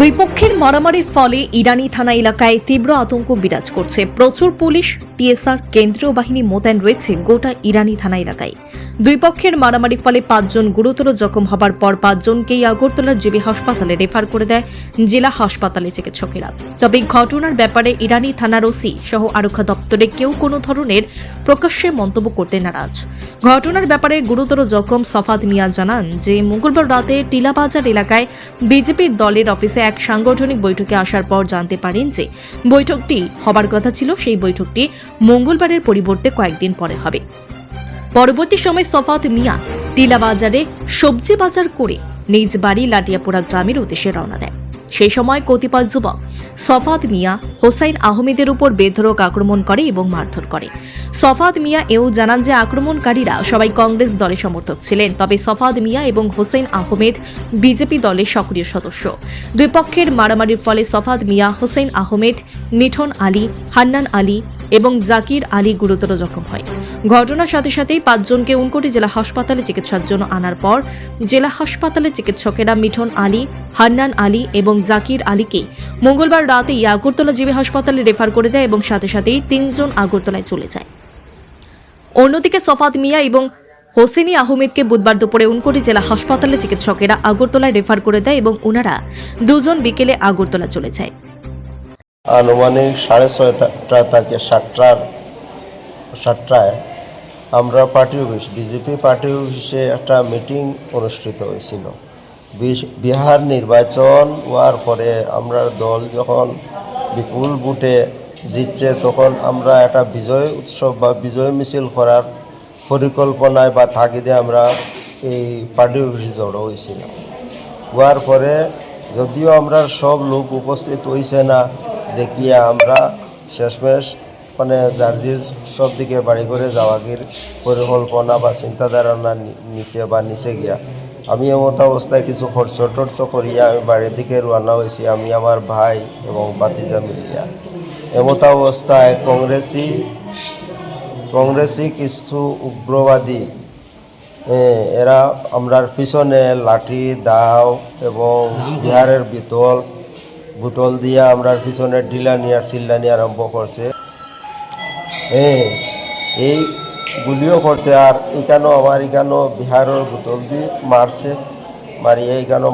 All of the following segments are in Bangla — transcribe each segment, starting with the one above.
দুই পক্ষের মারামারির ফলে ইরানি থানা এলাকায় তীব্র আতঙ্ক বিরাজ করছে। প্রচুর পুলিশ, টিএসআর, কেন্দ্রীয় বাহিনী মোতায়েন রয়েছে গোটা ইরানি থানা এলাকায়। দুই পক্ষের মারামারির ফলে পাঁচজন গুরুতর জখম হবার পর পাঁচজনকেই আগরতলার জিবি হাসপাতালে রেফার করে দেয় জেলা হাসপাতালে চিকিৎসকেরা। তবে ঘটনার ব্যাপারে ইরানি থানার ওসি সহ আরক্ষা দপ্তরে কেউ কোনো ধরনের প্রকাশ্যে মন্তব্য করতে নারাজ। ঘটনার ব্যাপারে গুরুতর জখম সফাদ মিয়া জানান যে, মঙ্গলবার রাতে টিলাবাজার এলাকায় বিজেপি দলের অফিসে এক সাংগঠনিক বৈঠকে আসার পর জানতে পারেন যে বৈঠকটি হবার কথা ছিল, সেই বৈঠকটি মঙ্গলবারের পরিবর্তে কয়েকদিন পরে হবে। পরবর্তী সময় সফাত মিয়া টিলা বাজারে সবজি বাজার করে নিজ বাড়ি লাটিয়াপুরা গ্রামের উদ্দেশ্যে রওনা দেয় সেই সময় কতিপয় যুবক সফাত মিয়া হোসাইন আহমেদের উপর বেধরক আক্রমণ করে এবং মারধর করে। সফাত মিয়া এও জানান যে আক্রমণকারীরা সবাই কংগ্রেস দলের সমর্থক ছিলেন, তবে সফাদ মিয়া এবং হোসেন আহমেদ বিজেপি দলের সক্রিয় সদস্য। দুই পক্ষের মারামারির ফলে সফাদ মিয়া, হোসেন আহমেদ, মিঠন আলী, হান্নান আলী এবং জাকির আলী গুরুতর জখম হয়। ঘটনার সাথে সাথেই পাঁচজনকে উনকোটি জেলা হাসপাতালে চিকিৎসার জন্য আনার পর জেলা হাসপাতালে চিকিৎসকেরা মিঠন আলী, হান্নান আলী এবং জাকির আলীকে মঙ্গলবার রাতেই আগরতলা জিবি হাসপাতালে রেফার করে দেয় এবং সাথে সাথেই তিনজন আগরতলায় চলে যায়। অন্যদিকে সফাত মিয়া এবং হোসেনি আহমেদকে বুধবার দুপুরে উনকোটি জেলা হাসপাতালে চিকিৎসকেরা আগরতলায় রেফার করে দেয় এবং ওনারা দুজন বিকেলে আগরতলা চলে যায়। আনুমানিক সাড়ে ছয়টা থেকে সাতটার, সাতটায় আমরা পার্টি অফিস, বিজেপি পার্টি অফিসে একটা মিটিং অনুষ্ঠিত হয়েছিল। বিহার নির্বাচন হওয়ার পরে আমরা দল যখন বিপুল ভোটে জিতছে, তখন আমরা একটা বিজয় উৎসব বা বিজয় মিছিল করার পরিকল্পনায় বা থাকিদে আমরা এই পার্টি অফিসে জড়ো হয়েছিলাম। হওয়ার পরে যদিও আমরা সব লোক উপস্থিত হইছে না দেখিয়া আমরা শেষমেশ মানে জার্জির সব দিকে বাড়ি করে যাওয়াগির পরিকল্পনা বা চিন্তাধারণা নিচে বা নিচে গিয়া। আমি এমত অবস্থায় কিছু খরচ টর্চ করিয়া আমি বাড়ির দিকে রওনা হয়েছি আমি আমার ভাই এবং বাতিজা মিলিয়া। এমত অবস্থায় কংগ্রেসি কংগ্রেসি কিছু উগ্রবাদী এরা আমরার পিছনে লাঠি, দাও এবং বিহারের বিতল বোতল দিয়া আমরা পিছনে নিয়ে চিল্লা নিয়ে আরম্ভ করছে। হ্যাঁ এই গুলিও করছে আর এখানেও আমার এখানেও বিহারের বোতল দিয়ে মারছে, মারিয়ে এখানেও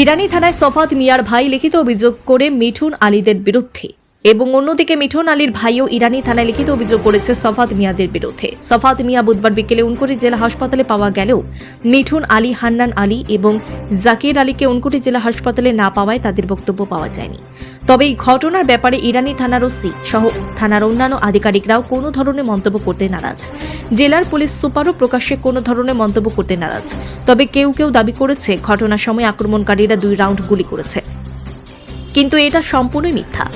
ইরানি থানায় সফাত মিয়ার ভাই লিখিত অভিযোগ করে মিঠুন আলীদের বিরুদ্ধে। এবং অন্যদিকে মিঠুন আলীর ভাইও ইরানি থানায় লিখিত অভিযোগ করেছে সফাত মিয়াদের বিরুদ্ধে। সফাত মিয়া বুধবার বিকেলে উনকুটি জেলা হাসপাতালে পাওয়া গেলেও মিঠুন আলী, হান্নান আলী এবং জাকির আলীকে উনকুটি জেলা হাসপাতালে না পাওয়ায় তাদের বক্তব্য পাওয়া যায়নি। তবে এই ঘটনার ব্যাপারে ইরানি থানার ওসি সহ থানার অন্যান্য আধিকারিকরাও কোনো ধরনের মন্তব্য করতে নারাজ। জেলার পুলিশ সুপারও প্রকাশ্যে কোনো ধরনের মন্তব্য করতে নারাজ। তবে কেউ কেউ দাবি করেছে, ঘটনার সময় আক্রমণকারীরা দুই রাউন্ড গুলি করেছে। কিন্তু এটা সম্পূর্ণই মিথ্যা।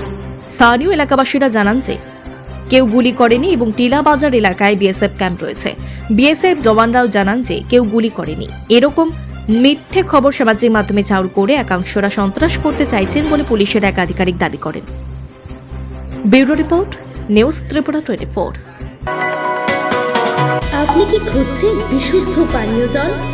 স্থানীয় এলাকাবাসীরা জানান যে, কেউ গুলি করেনি এবং টিলা বাজার এলাকায় বিএসএফ ক্যাম্প রয়েছে। বিএসএফ জওয়ানরাও জানান যে, কেউ গুলি করেনি। এরকম মিথ্যে খবর সামাজিক মাধ্যমে চাউর করে একাংশরা সন্ত্রাস করতে চাইছেন বলে পুলিশের এক আধিকারিক দাবি করেন। Bureau report, news Tripura twenty four. আপনি কি খুঁজছেন বিশুদ্ধ পানীয় জল?